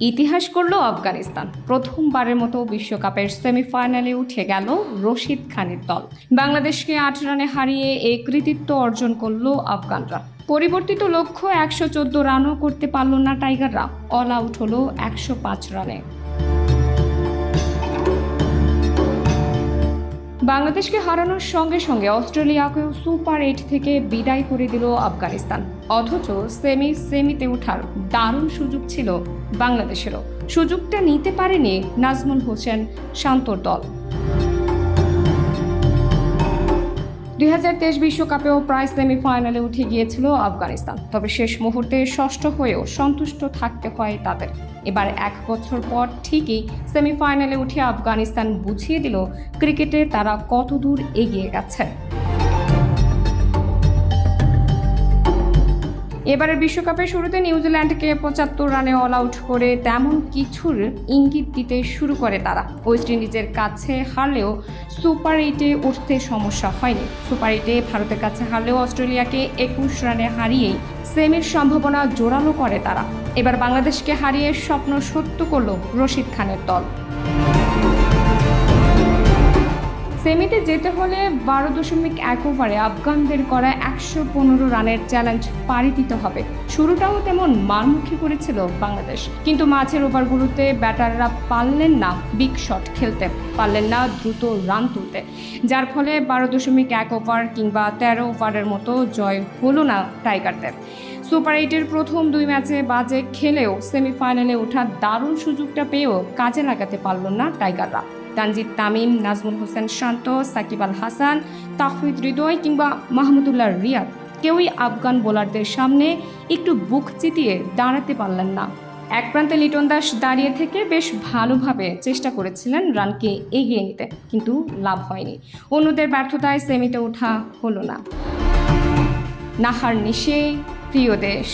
ইতিহাস করল আফগানিস্তান। প্রথমবারের মতো বিশ্বকাপের সেমিফাইনালে উঠে গেল রশিদ খানের দল। বাংলাদেশকে আট রানে হারিয়ে এই কৃতিত্ব অর্জন করল আফগানরা। পরিবর্তিত লক্ষ্য একশো চোদ্দ রানও করতে পারল না টাইগাররা। অল আউট হলো একশো পাঁচ রানে। বাংলাদেশকে হারানোর সঙ্গে সঙ্গে অস্ট্রেলিয়াকেও সুপার এইট থেকে বিদায় করে দিল আফগানিস্তান। অথচ সেমি সেমিতে ওঠার দারুণ সুযোগ ছিল বাংলাদেশেরও। সুযোগটা নিতে পারেনি নাজমুল হোসেন শান্তর দল। দুই বিশ্বকাপেও প্রায় সেমিফাইনালে উঠে গিয়েছিল আফগানিস্তান। তবে শেষ মুহূর্তে ষষ্ঠ হয়েও সন্তুষ্ট থাকতে হয় তাদের। এবার এক বছর পর ঠিকই সেমিফাইনালে উঠে আফগানিস্তান বুঝিয়ে দিল, ক্রিকেটে তারা কত দূর এগিয়ে গেছে এবারের বিশ্বকাপের শুরুতে নিউজিল্যান্ডকে পঁচাত্তর রানে অল আউট করে তেমন কিছুর ইঙ্গিত দিতে শুরু করে তারা। ওয়েস্ট ইন্ডিজের কাছে হারলেও সুপার এইটে উঠতে সমস্যা হয়নি। সুপার এইটে ভারতের কাছে হারলেও অস্ট্রেলিয়াকে একুশ রানে হারিয়েই সেমির সম্ভাবনা জোরালো করে তারা। এবার বাংলাদেশকে হারিয়ে স্বপ্ন সত্য করল রশিদ খানের দল। সেমিতে যেতে হলে বারো দশমিক এক ওভারে আফগানদের করা একশো পনেরো রানের চ্যালেঞ্জ পাড়ি দিতে হবে। শুরুটাও তেমন মারমুখী করেছিল বাংলাদেশ। কিন্তু মাঝের ওভারগুলোতে ব্যাটাররা পারলেন না বিগ শট খেলতে। পারলেন না দ্রুত রান তুলতে। যার ফলে বারো দশমিক এক ওভার কিংবা তেরো ওভারের মতো জয় হলো না টাইগারদের। সুপার এইটের প্রথম দুই ম্যাচে বাজে খেলেও সেমিফাইনালে ওঠার দারুণ সুযোগটা পেয়েও কাজে লাগাতে পারল না টাইগাররা। তানজিদ তামিম, নাজমুল হোসেন শান্ত, সাকিব আল হাসান, তাফরিদ হৃদয় কিংবা মাহমুদুল্লাহ রিয়াদ। কেউই আফগান বোলারদের সামনে একটু বুক চিতিয়ে দাঁড়াতে পারলেন না। এক প্রান্তে লিটন দাস দাঁড়িয়ে থেকে বেশ ভালোভাবে চেষ্টা করেছিলেন রানকে এগিয়ে নিতে, কিন্তু লাভ হয়নি। অন্যদের ব্যর্থতায় সেমিতে ওঠা হলো না। নাহার নিশে, প্রিয় দেশ।